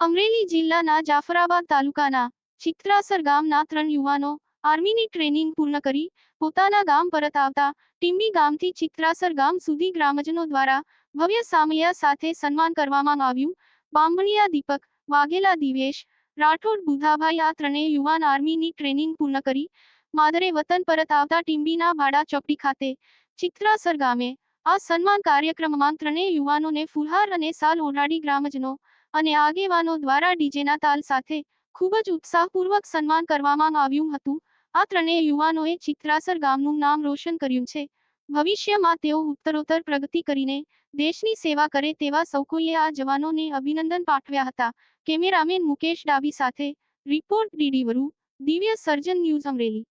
અમરેલી જિલ્લાના જાફરાબાદ તાલુકાના ચિત્રાસર ગામના ત્રણ યુવાનો આર્મીની ટ્રેનિંગ પૂર્ણ કરી, પોતાના ગામ પરત આવતા ટીમ્બી ગામથી ચિત્રાસર ગામ સુધી ગ્રામજનો દ્વારા ભવ્ય સામૈયા સાથે સન્માન કરવામાં આવ્યું. બાંભણિયા દીપક, વાઘેલા દિવેશ, રાઠોડ બુધાભાઈ આ ત્રણેય યુવાન આર્મીની ટ્રેનિંગ પૂર્ણ કરી. માદરે વતન પરત આવતા ટીમ્બીના ભાડા ચોકડી ખાતે ચિત્રાસર ગામે આ સન્માન કાર્યક્રમમાં ત્રણેય યુવાનોને ફુલહાર અને સાલ ઓઢાડી ગ્રામજનો અને આગેવાનો દ્વારા ડીજેના તાલ સાથે ખૂબ જ ઉત્સાહપૂર્વક સન્માન કરવામાં આવ્યું હતું. આ ત્રણેય યુવાનોએ ચિત્રાસર ગામનું નામ રોશન કર્યું છે. ભવિષ્યમાં તેઓ ઉત્તરોત્તર પ્રગતિ કરીને દેશની સેવા કરે તેવા સૌ કોઈએ આ જવાનોને અભિનંદન પાઠવ્યા હતા. કેમેરામેન મુકેશ ડાબી સાથે રિપોર્ટ ડીડી વરુ, દિવ્ય સર્જન ન્યૂઝ અમરેલી.